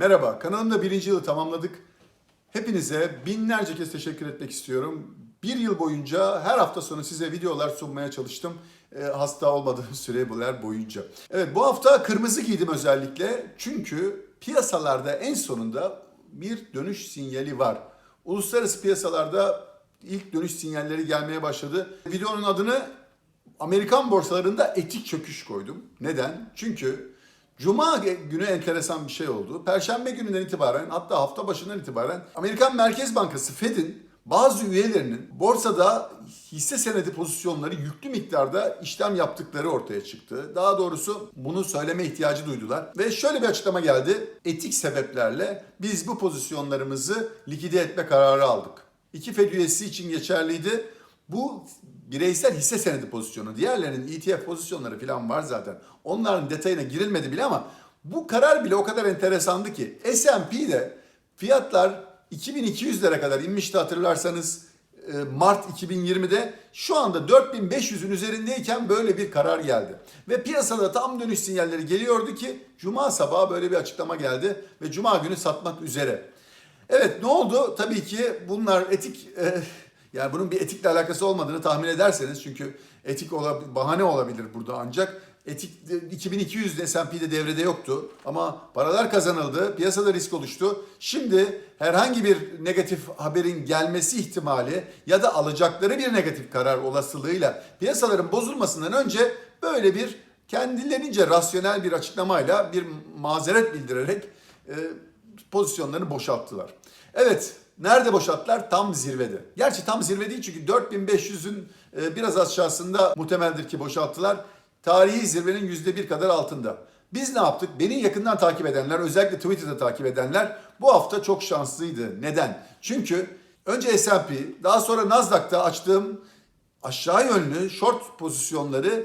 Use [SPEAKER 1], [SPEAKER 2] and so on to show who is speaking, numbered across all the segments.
[SPEAKER 1] Merhaba, kanalımda birinci yılı tamamladık. Hepinize binlerce kez teşekkür etmek istiyorum. Bir yıl boyunca her hafta sonu size videolar sunmaya çalıştım. Ee, hasta olmadığım süreler boyunca. Evet bu hafta kırmızı giydim özellikle. Çünkü piyasalarda en sonunda bir dönüş sinyali var. Uluslararası piyasalarda ilk dönüş sinyalleri gelmeye başladı. Videonun adını Amerikan borsalarında etik çöküş koydum. Neden? Çünkü Cuma günü enteresan bir şey oldu. Perşembe gününden itibaren hatta hafta başından itibaren Amerikan Merkez Bankası Fed'in bazı üyelerinin borsada hisse senedi pozisyonları yüklü miktarda işlem yaptıkları ortaya çıktı. Daha doğrusu bunu söyleme ihtiyacı duydular. Ve şöyle bir açıklama geldi. Etik sebeplerle biz bu pozisyonlarımızı likide etme kararı aldık. İki Fed üyesi için geçerliydi. Bu bireysel hisse senedi pozisyonu. Diğerlerinin ETF pozisyonları falan var zaten. Onların detayına girilmedi bile ama bu karar bile o kadar enteresandı ki S&P'de fiyatlar 2200'lere kadar inmişti hatırlarsanız e, Mart 2020'de şu anda 4500'ün üzerindeyken böyle bir karar geldi. Ve piyasada tam dönüş sinyalleri geliyordu ki Cuma sabahı böyle bir açıklama geldi ve Cuma günü satmak üzere. Evet ne oldu? Tabii ki bunlar etik e, yani bunun bir etikle alakası olmadığını tahmin ederseniz çünkü etik olabilir, bahane olabilir burada ancak etik 2200 S&P'de devrede yoktu ama paralar kazanıldı, piyasada risk oluştu. Şimdi herhangi bir negatif haberin gelmesi ihtimali ya da alacakları bir negatif karar olasılığıyla piyasaların bozulmasından önce böyle bir kendilerince rasyonel bir açıklamayla bir mazeret bildirerek e, pozisyonlarını boşalttılar. Evet, nerede boşalttılar? Tam zirvede. Gerçi tam zirve değil çünkü 4500'ün e, biraz aşağısında muhtemeldir ki boşalttılar. Tarihi zirvenin %1 kadar altında. Biz ne yaptık? Beni yakından takip edenler, özellikle Twitter'da takip edenler bu hafta çok şanslıydı. Neden? Çünkü önce S&P, daha sonra Nasdaq'ta açtığım aşağı yönlü short pozisyonları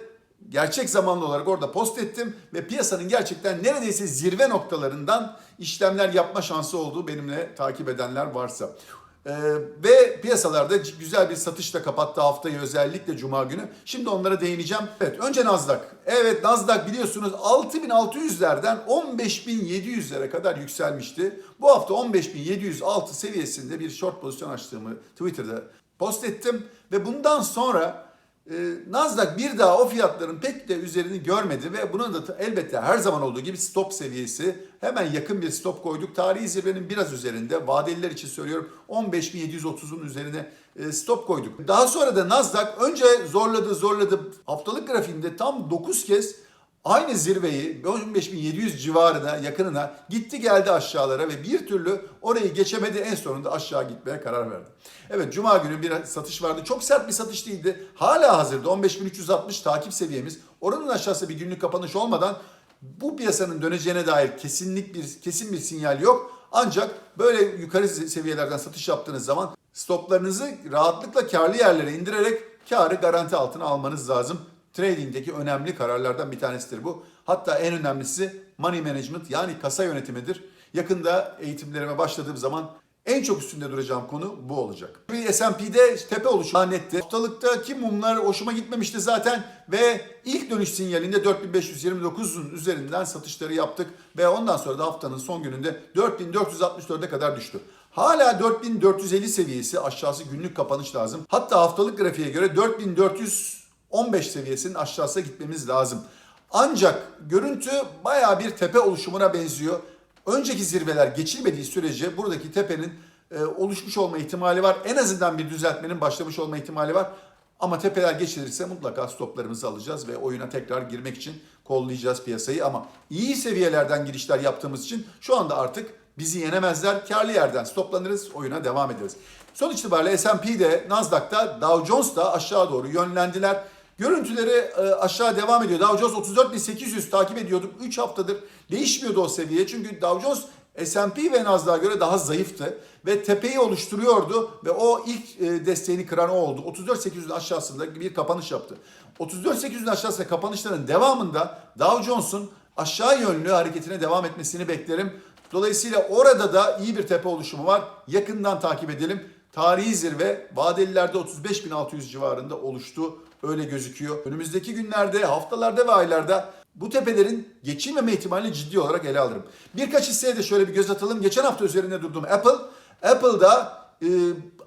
[SPEAKER 1] gerçek zamanlı olarak orada post ettim ve piyasanın gerçekten neredeyse zirve noktalarından işlemler yapma şansı olduğu benimle takip edenler varsa. Ee, ve piyasalarda güzel bir satışla kapattı haftayı özellikle cuma günü. Şimdi onlara değineceğim. Evet önce Nasdaq. Evet Nasdaq biliyorsunuz 6600'lerden 15700'lere kadar yükselmişti. Bu hafta 15706 seviyesinde bir short pozisyon açtığımı Twitter'da post ettim ve bundan sonra e, Nasdaq bir daha o fiyatların pek de üzerini görmedi ve bunun da elbette her zaman olduğu gibi stop seviyesi hemen yakın bir stop koyduk. Tarihi zirvenin biraz üzerinde vadeliler için söylüyorum 15.730'un üzerine e, stop koyduk. Daha sonra da Nasdaq önce zorladı zorladı haftalık grafiğinde tam 9 kez Aynı zirveyi 15.700 civarına yakınına gitti geldi aşağılara ve bir türlü orayı geçemedi en sonunda aşağı gitmeye karar verdi. Evet cuma günü bir satış vardı. Çok sert bir satış değildi. Hala hazırda 15.360 takip seviyemiz. Oranın aşağısı bir günlük kapanış olmadan bu piyasanın döneceğine dair kesinlik bir kesin bir sinyal yok. Ancak böyle yukarı seviyelerden satış yaptığınız zaman stoplarınızı rahatlıkla karlı yerlere indirerek karı garanti altına almanız lazım. Trading'deki önemli kararlardan bir tanesidir bu. Hatta en önemlisi money management yani kasa yönetimidir. Yakında eğitimlerime başladığım zaman en çok üstünde duracağım konu bu olacak. Bir S&P'de tepe oluşu lanetti. Haftalıktaki mumlar hoşuma gitmemişti zaten ve ilk dönüş sinyalinde 4529'un üzerinden satışları yaptık ve ondan sonra da haftanın son gününde 4464'e kadar düştü. Hala 4450 seviyesi aşağısı günlük kapanış lazım. Hatta haftalık grafiğe göre 4400 15 seviyesinin aşağısına gitmemiz lazım. Ancak görüntü baya bir tepe oluşumuna benziyor. Önceki zirveler geçilmediği sürece buradaki tepenin e, oluşmuş olma ihtimali var. En azından bir düzeltmenin başlamış olma ihtimali var. Ama tepeler geçilirse mutlaka stoplarımızı alacağız ve oyuna tekrar girmek için kollayacağız piyasayı. Ama iyi seviyelerden girişler yaptığımız için şu anda artık bizi yenemezler. Karlı yerden stoplanırız, oyuna devam ederiz. Sonuç itibariyle S&P'de, Nasdaq'ta, Dow Jones da aşağı doğru yönlendiler. Görüntüleri e, aşağı devam ediyor. Dow Jones 34.800 takip ediyorduk. 3 haftadır değişmiyordu o seviye. Çünkü Dow Jones S&P ve Nasdaq'a göre daha zayıftı ve tepeyi oluşturuyordu ve o ilk e, desteğini kıran o oldu. 34.800'ün aşağısında bir kapanış yaptı. 34.800'ün aşağısında kapanışların devamında Dow Jones'un aşağı yönlü hareketine devam etmesini beklerim. Dolayısıyla orada da iyi bir tepe oluşumu var. Yakından takip edelim. Tarihi zirve vadelilerde 35.600 civarında oluştu. Öyle gözüküyor. Önümüzdeki günlerde, haftalarda ve aylarda bu tepelerin geçilmeme ihtimalini ciddi olarak ele alırım. Birkaç hisseye de şöyle bir göz atalım. Geçen hafta üzerinde durdum Apple. Apple'da e,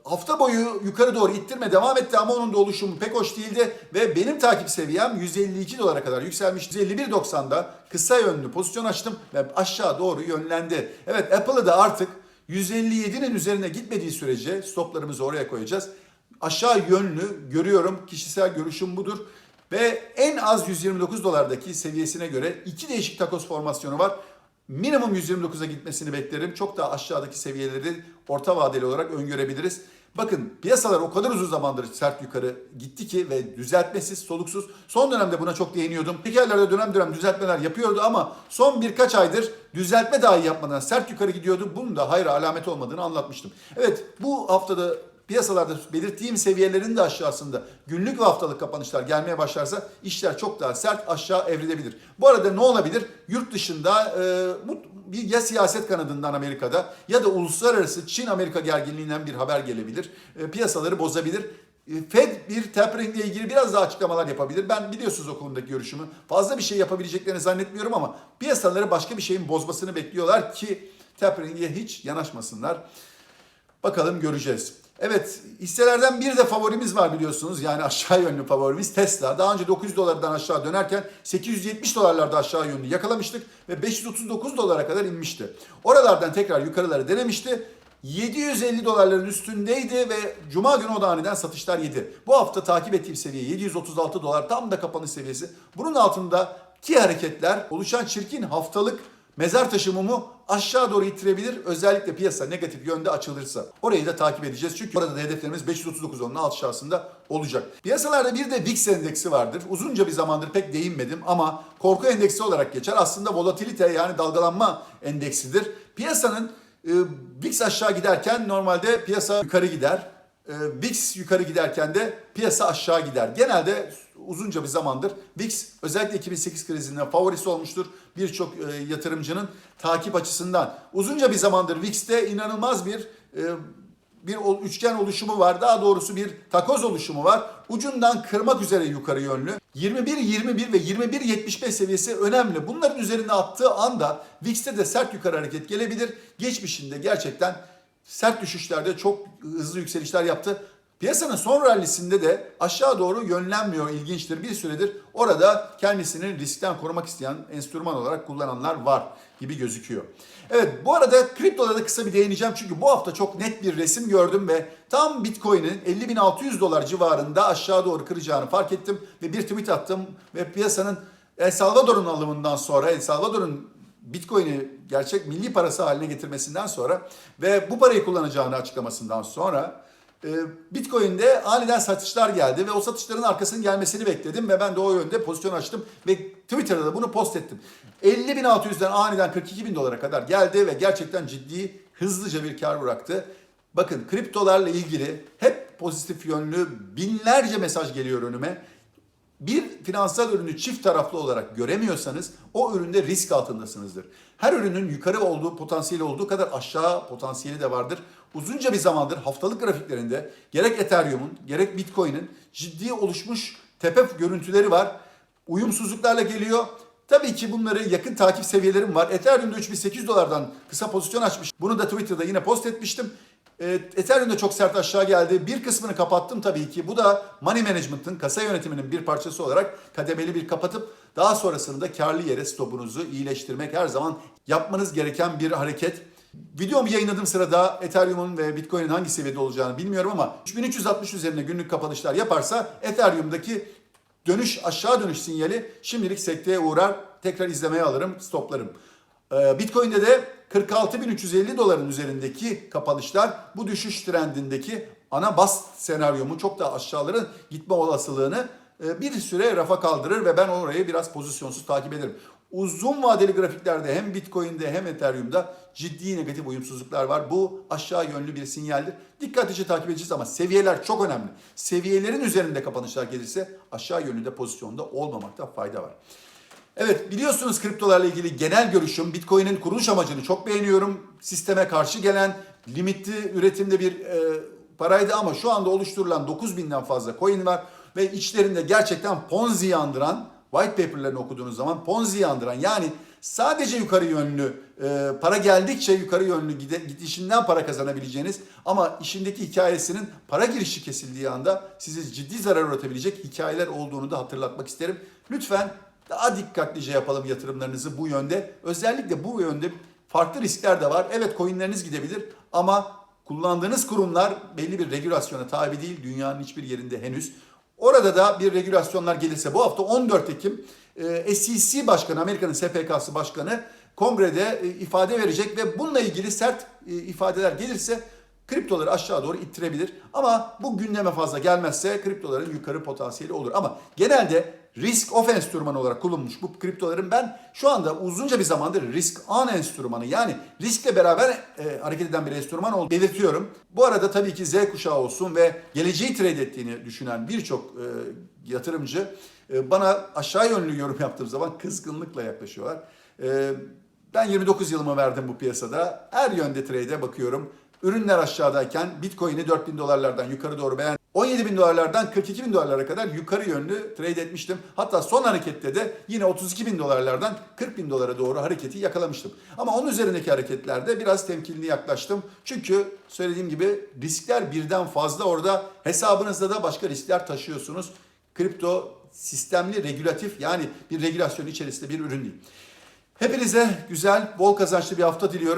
[SPEAKER 1] hafta boyu yukarı doğru ittirme devam etti ama onun da oluşumu pek hoş değildi. Ve benim takip seviyem 152 dolara kadar yükselmiş. 151.90'da kısa yönlü pozisyon açtım ve aşağı doğru yönlendi. Evet Apple'ı da artık 157'nin üzerine gitmediği sürece stoplarımızı oraya koyacağız. Aşağı yönlü görüyorum. Kişisel görüşüm budur. Ve en az 129 dolardaki seviyesine göre iki değişik takos formasyonu var. Minimum 129'a gitmesini beklerim. Çok daha aşağıdaki seviyeleri orta vadeli olarak öngörebiliriz. Bakın piyasalar o kadar uzun zamandır sert yukarı gitti ki ve düzeltmesiz, soluksuz. Son dönemde buna çok değiniyordum. Tekerlerde dönem dönem düzeltmeler yapıyordu ama son birkaç aydır düzeltme dahi yapmadan sert yukarı gidiyordu. Bunun da hayır alamet olmadığını anlatmıştım. Evet bu haftada piyasalarda belirttiğim seviyelerin de aşağısında günlük ve haftalık kapanışlar gelmeye başlarsa işler çok daha sert aşağı evrilebilir. Bu arada ne olabilir? Yurt dışında e, bu bir ya siyaset kanadından Amerika'da ya da uluslararası Çin-Amerika gerginliğinden bir haber gelebilir. E, piyasaları bozabilir. E, Fed bir tapering ile ilgili biraz daha açıklamalar yapabilir. Ben biliyorsunuz o konudaki görüşümü. Fazla bir şey yapabileceklerini zannetmiyorum ama piyasaları başka bir şeyin bozmasını bekliyorlar ki tapering'e hiç yanaşmasınlar. Bakalım göreceğiz. Evet hisselerden bir de favorimiz var biliyorsunuz. Yani aşağı yönlü favorimiz Tesla. Daha önce 900 dolardan aşağı dönerken 870 dolarlarda aşağı yönlü yakalamıştık ve 539 dolara kadar inmişti. Oralardan tekrar yukarıları denemişti. 750 dolarların üstündeydi ve Cuma günü o da aniden satışlar yedi. Bu hafta takip ettiğim seviye 736 dolar tam da kapanış seviyesi. Bunun altında ki hareketler oluşan çirkin haftalık mezar taşı mumu aşağı doğru itirebilir. Özellikle piyasa negatif yönde açılırsa. Orayı da takip edeceğiz. Çünkü orada da hedeflerimiz 539 onun aşağısında olacak. Piyasalarda bir de VIX endeksi vardır. Uzunca bir zamandır pek değinmedim ama korku endeksi olarak geçer. Aslında volatilite yani dalgalanma endeksidir. Piyasanın e, VIX aşağı giderken normalde piyasa yukarı gider. E, VIX yukarı giderken de piyasa aşağı gider. Genelde uzunca bir zamandır VIX özellikle 2008 krizinden favorisi olmuştur. Birçok e, yatırımcının takip açısından. Uzunca bir zamandır VIX'te inanılmaz bir e, bir üçgen oluşumu var. Daha doğrusu bir takoz oluşumu var. Ucundan kırmak üzere yukarı yönlü. 21 21 ve 21 75 seviyesi önemli. Bunların üzerine attığı anda VIX'te de sert yukarı hareket gelebilir. Geçmişinde gerçekten sert düşüşlerde çok hızlı yükselişler yaptı. Piyasanın son rallisinde de aşağı doğru yönlenmiyor ilginçtir. Bir süredir orada kendisini riskten korumak isteyen enstrüman olarak kullananlar var gibi gözüküyor. Evet bu arada kriptoda da kısa bir değineceğim çünkü bu hafta çok net bir resim gördüm ve tam Bitcoin'in 50.600 dolar civarında aşağı doğru kıracağını fark ettim ve bir tweet attım ve piyasanın El Salvador'un alımından sonra El Salvador'un Bitcoin'i gerçek milli parası haline getirmesinden sonra ve bu parayı kullanacağını açıklamasından sonra e, Bitcoin'de aniden satışlar geldi ve o satışların arkasının gelmesini bekledim ve ben de o yönde pozisyon açtım ve Twitter'da da bunu post ettim. 50.600'den aniden 42.000 dolara kadar geldi ve gerçekten ciddi hızlıca bir kar bıraktı. Bakın kriptolarla ilgili hep pozitif yönlü binlerce mesaj geliyor önüme bir finansal ürünü çift taraflı olarak göremiyorsanız o üründe risk altındasınızdır. Her ürünün yukarı olduğu potansiyeli olduğu kadar aşağı potansiyeli de vardır. Uzunca bir zamandır haftalık grafiklerinde gerek Ethereum'un gerek Bitcoin'in ciddi oluşmuş tepe görüntüleri var. Uyumsuzluklarla geliyor. Tabii ki bunları yakın takip seviyelerim var. Ethereum'da 3800 dolardan kısa pozisyon açmış. Bunu da Twitter'da yine post etmiştim. E, Ethereum da çok sert aşağı geldi. Bir kısmını kapattım tabii ki. Bu da money management'ın, kasa yönetiminin bir parçası olarak kademeli bir kapatıp daha sonrasında karlı yere stopunuzu iyileştirmek her zaman yapmanız gereken bir hareket. Videomu yayınladığım sırada Ethereum'un ve Bitcoin'in hangi seviyede olacağını bilmiyorum ama 3360 üzerine günlük kapanışlar yaparsa Ethereum'daki dönüş aşağı dönüş sinyali şimdilik sekteye uğrar. Tekrar izlemeye alırım, stoplarım. Ee, Bitcoin'de de 46.350 doların üzerindeki kapanışlar bu düşüş trendindeki ana bas senaryomu çok daha aşağılara gitme olasılığını e, bir süre rafa kaldırır ve ben orayı biraz pozisyonsuz takip ederim. Uzun vadeli grafiklerde hem Bitcoin'de hem Ethereum'da ciddi negatif uyumsuzluklar var. Bu aşağı yönlü bir sinyaldir. Dikkatlice takip edeceğiz ama seviyeler çok önemli. Seviyelerin üzerinde kapanışlar gelirse aşağı yönlü de pozisyonda olmamakta fayda var. Evet biliyorsunuz kriptolarla ilgili genel görüşüm Bitcoin'in kuruluş amacını çok beğeniyorum. Sisteme karşı gelen limitli üretimde bir e, paraydı ama şu anda oluşturulan 9000'den fazla coin var ve içlerinde gerçekten Ponzi'yi andıran white paper'larını okuduğunuz zaman Ponzi'yi andıran yani sadece yukarı yönlü e, para geldikçe yukarı yönlü gide, gidişinden para kazanabileceğiniz ama işindeki hikayesinin para girişi kesildiği anda sizi ciddi zarar üretebilecek hikayeler olduğunu da hatırlatmak isterim. Lütfen daha dikkatlice yapalım yatırımlarınızı bu yönde. Özellikle bu yönde farklı riskler de var. Evet coinleriniz gidebilir ama kullandığınız kurumlar belli bir regülasyona tabi değil dünyanın hiçbir yerinde henüz. Orada da bir regülasyonlar gelirse bu hafta 14 Ekim e, SEC Başkanı, Amerika'nın SPK'sı Başkanı kongrede e, ifade verecek ve bununla ilgili sert e, ifadeler gelirse kriptoları aşağı doğru ittirebilir. Ama bu gündeme fazla gelmezse kriptoların yukarı potansiyeli olur. Ama genelde risk off enstrümanı olarak kullanılmış bu kriptoların ben şu anda uzunca bir zamandır risk on enstrümanı yani riskle beraber e, hareket eden bir enstrüman olduğunu belirtiyorum. Bu arada tabii ki Z kuşağı olsun ve geleceği trade ettiğini düşünen birçok e, yatırımcı e, bana aşağı yönlü yorum yaptığım zaman kızgınlıkla yaklaşıyorlar. E, ben 29 yılımı verdim bu piyasada. Her yönde trade'e bakıyorum. Ürünler aşağıdayken Bitcoin'i 4000 dolarlardan yukarı doğru beğen 17 bin dolarlardan 42 bin dolarlara kadar yukarı yönlü trade etmiştim. Hatta son harekette de yine 32 bin dolarlardan 40 bin dolara doğru hareketi yakalamıştım. Ama onun üzerindeki hareketlerde biraz temkinli yaklaştım. Çünkü söylediğim gibi riskler birden fazla orada hesabınızda da başka riskler taşıyorsunuz. Kripto sistemli regülatif yani bir regülasyon içerisinde bir ürün değil. Hepinize güzel, bol kazançlı bir hafta diliyorum.